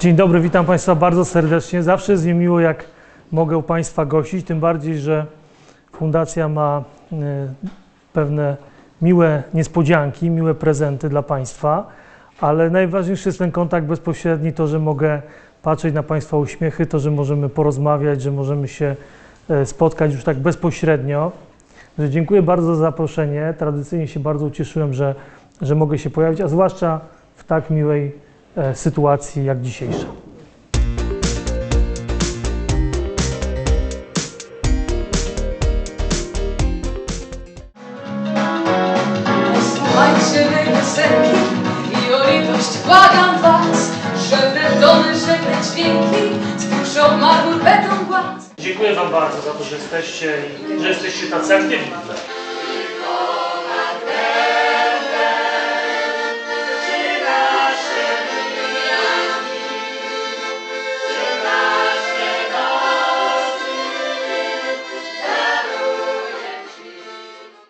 Dzień dobry, witam Państwa bardzo serdecznie. Zawsze jest mi miło, jak mogę Państwa gościć, tym bardziej, że Fundacja ma e, pewne miłe niespodzianki, miłe prezenty dla Państwa, ale najważniejszy jest ten kontakt bezpośredni, to, że mogę patrzeć na Państwa uśmiechy, to, że możemy porozmawiać, że możemy się e, spotkać już tak bezpośrednio. Że dziękuję bardzo za zaproszenie. Tradycyjnie się bardzo ucieszyłem, że, że mogę się pojawić, a zwłaszcza w tak miłej sytuacji jak dzisiejsza. Słuchajcie mej piosenki i o litość błagam was, żadne tony, żadne dźwięki skruszą marmur beton głaz. Dziękuję Wam bardzo za to, że jesteście i że jesteście tacy aktywni.